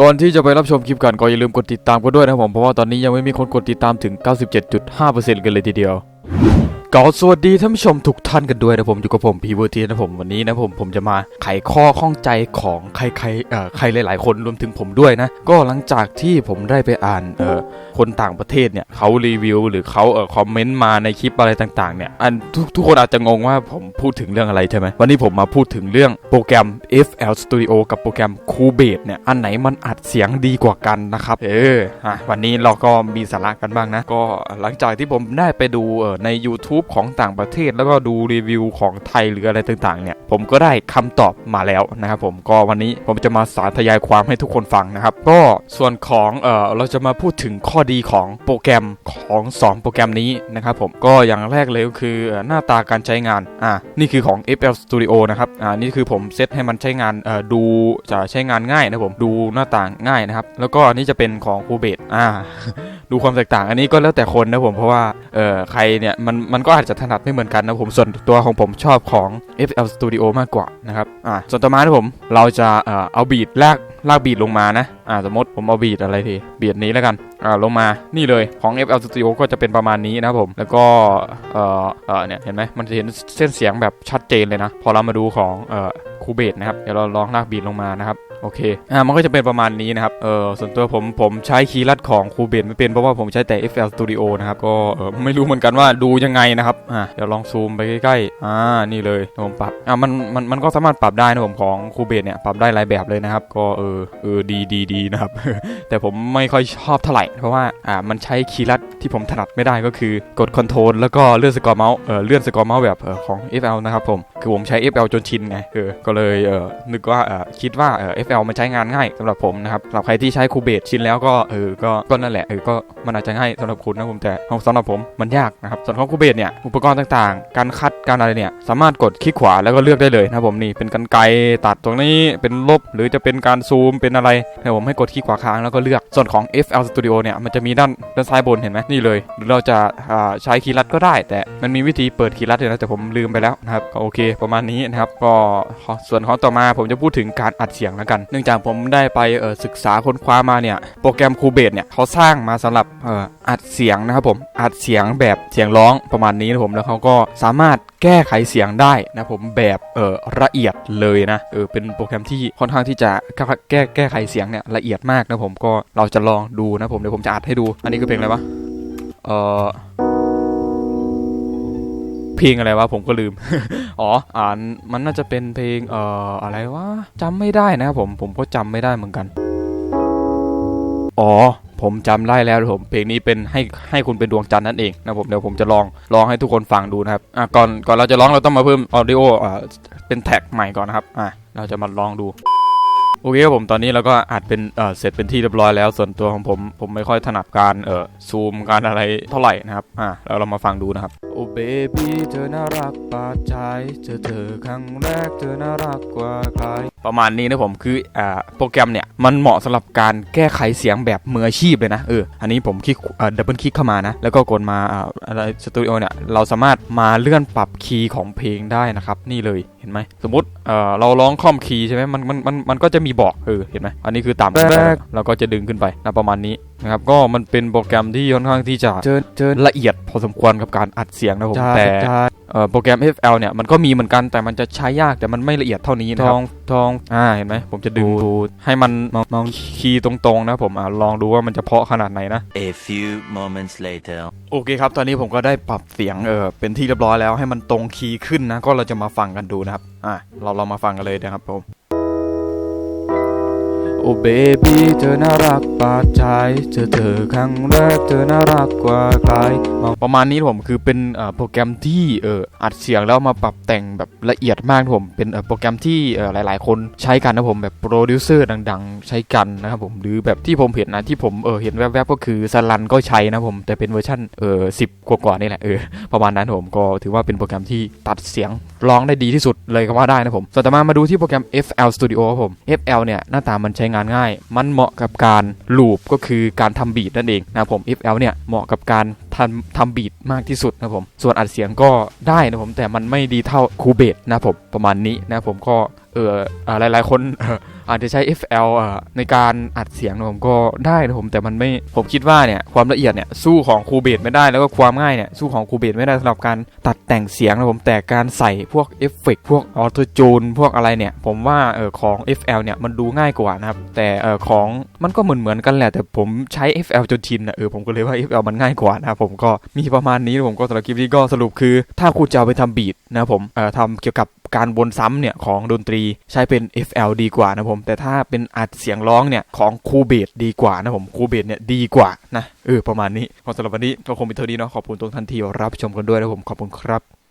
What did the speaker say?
ก่อนที่จะไปรับชมคลิปกันก็อย่าลืมกดติดตามกันด้วยนะครับผมเพราะว่าตอนนี้ยังไม่มีคนกดติดตามถึง 97.5%กันเลยทีเดียว ก็สวัสดีท่านผู้ชมทุกท่านกันด้วยนะผมอยู่กับผมพีเวอร์ทีนะผมวันนี้นะผมผมจะมาไขข้อข้องใจของใครใครเอ่อใครหลาย ๆ คนรวมถึงผมด้วยนะ ก็หลังจากที่ผมได้ไปอ่านเอ่อคนต่างประเทศเนี่ยเขารีวิว หรือเขาเอ่อคอมเมนต์มาในคลิปอะไรต่างๆเนี่ยอันทุกทุกคนอาจจะงงว่าผมพูดถึงเรื่องอะไรใช่ไหมวันนี้ผมมาพูดถึงเรื่องโปรแกรม FL Studio กับโปรแกรม Cubase เนี่ยอันไหนมันอัดเสียงดีกว่ากันนะครับเอออะวันนี้เราก็มีสาระกันบ้างนะก็หลังจากที่ผมได้ไปดูเอ่อใน YouTube ของต่างประเทศ แล้วก็ดูรีวิวของไทยหรืออะไรต่างๆเนี่ยผมก็ได้คำตอบมาแล้วนะครับผมก็วันนี้ผมจะมาสาธยายความให้ทุกคนฟังนะครับ ก็ส่วนของเออเราจะมาพูดถึงข้อดีของโปรแกรมของ 2 โปรแกรมนี้นะครับผมก็อย่างแรกเลยก็คือหน้าตาการใช้งานอ่านี่คือของ FL Studio นะครับอ่านี่คือผมเซตให้มันใช้งานเออดูจะใช้งานง่ายนะผมดูหน้าต่างง่ายนะครับ แล้วก็อันนี้จะเป็นของ Cubase อ่าดูความแตกต่างอันนี้ก็แล้วแต่คนนะผมเพราะว่าเออใครเนี่ยมันมันก็อาจจะถนัดไม่เหมือนกันนะผมส่วนตัวของผมชอบของ FL Studio มากกว่านะครับอ่าส่วนต่อมานะผมเราจะเอ่อเอาบีดลากลากบีดลงมานะอ่าสมมติผมเอาบีดอะไรทีบีดนี้แล้วกันอ่าลงมานี่เลยของ FL Studio ก็จะเป็นประมาณนี้นะครับผม แล้วก็เอ่อเอ่อเนี่ยเห็นไหมมันจะเห็นเส้นเสียงแบบชัดเจนเลยนะ พอเรามาดูของเอ่อคูเบสนะครับ เดี๋ยวเราลองลากบีดลงมานะครับ โอเค อ่า มันก็จะเป็นประมาณนี้นะครับ เออส่วนตัวผม ผมใช้คีย์ลัดของคูเบนไม่เป็นเพราะว่าผมใช้แต่ FL Studio นะครับ ก็เออไม่รู้เหมือนกันว่าดูยังไงนะครับ อ่า เดี๋ยวลองซูมไปใกล้ๆ อ่า นี่เลย ผมปรับ อ่า มัน มัน มันก็สามารถปรับได้นะผมของคูเบนเนี่ย ปรับได้หลายแบบเลยนะครับ ก็เออ เออ ดีดีดีนะครับ แต่ผมไม่ค่อยชอบเท่าไหร่ เพราะว่า อ่า มันใช้คีย์ลัดที่ผมถนัดไม่ได้ก็คือกดคอนโทรลแล้วก็เลื่อนสกอร์เมาส์ เออ เลื่อนสกอร์เมาส์แบบเออของ FL นะครับผม คือผมใช้ FL จนชินไง เออ ก็เลย เออนึกว่าเออคิดว่าเออ FL เอามันใช้งานง่ายสำหรับผมนะครับสำหรับใครที่ใช้คูเบสชินแล้วก็เออก็ก็นั่นแหละเออก็มันอาจจะง่ายสำหรับคุณนะผมแต่สำหรับผมมันยากนะครับส่วนของคูเบสเนี่ยอุปกรณ์ต่างๆ การคัดการอะไรเนี่ยสามารถกดคลิกขวาแล้วก็เลือกได้เลยนะครับผมนี่เป็นกันไกตัดตรงนี้เป็นลบหรือจะเป็นการซูมเป็นอะไรนะผมให้กดคลิกขวาค้างแล้วก็เลือกส่วนของ FL Studio เนี่ยมันจะมีด้านด้านซ้ายบนเห็นไหมนี่เลยหรือเราจะาใช้คีย์ลัดก็ได้ แต่มันมีวิธีเปิดคีย์ลัดเลยนะแต่ผมลืมไปแล้วนะครับก็โอเค ประมาณนี้นะครับก็ส่วนของต่อมาผมจะพูดถึงการอัดเสียงแล้วกันเนื่องจากผมได้ไปเอ่อศึกษาค้นคว้ามาเนี่ย โปรแกรม Cubase เนี่ยเขาสร้างมาสำหรับเอ่ออัดเสียงนะครับผมอัดเสียงแบบเสียงร้องประมาณนี้นะผมแล้วเขาก็สามารถแก้ไขเสียงได้นะผมแบบเอ่อละเอียดเลยนะเออเป็นโปรแกรมที่ค่อนข้างที่จะแก้แก้แก้ไขเสียงเนี่ยละเอียดมากนะผมก็เราจะลองดูนะผมเดี๋ยวผมจะอัดให้ดู อันนี้คือเพลงอะไรวะเอ่อ เพลงอะไรวะผมก็ลืม อ๋ออ่านมันน่าจะเป็นเพลงเอ่ออะไรวะจำไม่ได้นะครับผมผมก็จำไม่ได้เหมือนกัน อ๋อผมจำได้แล้วผมเพลงนี้เป็นให้ให้คุณเป็นดวงจันทร์นั่นเองนะผมเดี๋ยวผมจะลองลองให้ทุกคนฟังดูนะครับอะก่อนก่อนเราจะร้องเราต้องมาเพิ่มออดิโออ่าเป็นแท็กใหม่ก่อนนะครับอะเราจะมาลองดู โอเคครับผมตอนนี้เราก็อัดเป็นเอ่อเสร็จเป็นที่เรียบร้อยแล้ว ส่วนตัวของผมผมไม่ค่อยถนัดการเอ่อซูมการอะไรเท่าไหร่นะครับอะแล้วเรามาฟังดูนะครับโอ้เบบี้เธอน่ารักปาดใจเจอเธอครั้งแรกเธอน่ารักกว่าใครประมาณนี้นะผมคืออ่าโปรแกรมเนี่ยมันเหมาะสำหรับการแก้ไขเสียงแบบมืออาชีพเลยนะเอออันนี้ผมคลิกเอ่อดับเบิลคลิกเข้ามานะแล้วก็กดมาอ่าอะไรสตูดิโอเนี่ยเราสามารถมาเลื่อนปรับคีย์ของเพลงได้นะครับนี่เลย เห็นไหมสมมติเอ่อเราร้องคล่อมคีย์ใช่ไหมมันมันมันมันก็จะมีบอกเออเห็นไหมอันนี้คือต่ำแรกเราก็จะดึงขึ้นไปนะประมาณนี้ นะครับก็มันเป็นโปรแกรมที่ค่อนข้างที่จะเจอเจอละเอียดพอสมควรกับการอัดเสียงนะผมแต่เอ่อโปรแกรม FL เนี่ยมันก็มีเหมือนกันแต่มันจะใช้ยากแต่มันไม่ละเอียดเท่านี้นะครับทองทองอ่าเห็นไหมผมจะดึงดูให้มันมองมองคีย์ตรงๆนะผมอ่าลองดูว่ามันจะเพาะขนาดไหนนะ A few moments later. โอเคครับ ตอนนี้ผมก็ได้ปรับเสียงเออเป็นที่เรียบร้อยแล้วให้มันตรงคีย์ขึ้นนะก็เราจะมาฟังกันดูนะครับอะเราเรามาฟังกันเลยนะครับผม โอ้เบบี้เธอน่ารักปาดใจเจอเธอครั้งแรกเธอน่ารักกว่าใครประมาณนี้ผมคือเป็นโปรแกรมที่เอออัดเสียงแล้วมาปรับแต่งแบบละเอียดมากผมเป็นโปรแกรมที่เอ่อหลาย ๆ คนใช้กันนะผมแบบโปรดิวเซอร์ดัง ๆ ใช้กันนะครับผมหรือแบบที่ผมเห็นนะที่ผมเออเห็นแวบๆก็คือสลันก็ใช้นะผมแต่เป็นเวอร์ชันเออสิบกว่าๆนี่แหละเออประมาณนั้นผมก็ถือว่าเป็นโปรแกรมที่ตัดเสียงร้องได้ดีที่สุดเลยก็ว่าได้นะผมส่วนต่อมามาดูที่โปรแกรม FL Studio ครับผม FL เนี่ยหน้าตามันใช้งานง่าย มันเหมาะกับการลูปก็คือการทำบีดนั่นเองนะผม FL เนี่ยเหมาะกับการทำทำบีดมากที่สุดนะผม ส่วนอัดเสียงก็ได้นะผมแต่มันไม่ดีเท่าคูเบตนะผมประมาณนี้นะผมก็ เอออ่าหลายๆคนอาจจะใช้ FL ในการอัดเสียงนะผมก็ได้นะผมแต่มันไม่ผมคิดว่าเนี่ยความละเอียดเนี่ยสู้ของคูเบสไม่ได้แล้วก็ความง่ายเนี่ยสู้ของคูเบสไม่ได้สำหรับการตัดแต่งเสียงนะผมแต่การใส่พวกเอฟเฟกต์พวกออโตจูนพวกอะไรเนี่ยผมว่าเออของ FL เนี่ยมันดูง่ายกว่านะครับแต่เออของมันก็เหมือนเหมือนๆกันแหละ แต่ผมใช้ FL จนชินนะเออผมก็เลยว่า FL มันง่ายกว่านะครับผมก็มีประมาณนี้นะผมก็สำหรับคลิปนี้ก็สรุปคือ ถ้าคุณจะเอาไปทำบีทนะผมเออทำเกี่ยวกับการวนซ้ำเนี่ยของดนตรีใช้เป็น FL ดีกว่านะผม แต่ถ้าเป็นอัดเสียงร้องเนี่ย ของคูเบตดีกว่านะผมคูเบตเนี่ยดีกว่านะเออประมาณนี้ขอสำหรับวันนี้ก็คงเป็นเท่านี้เนาะขอบคุณทุกท่านที่รับชมกันด้วยนะผมขอบคุณครับ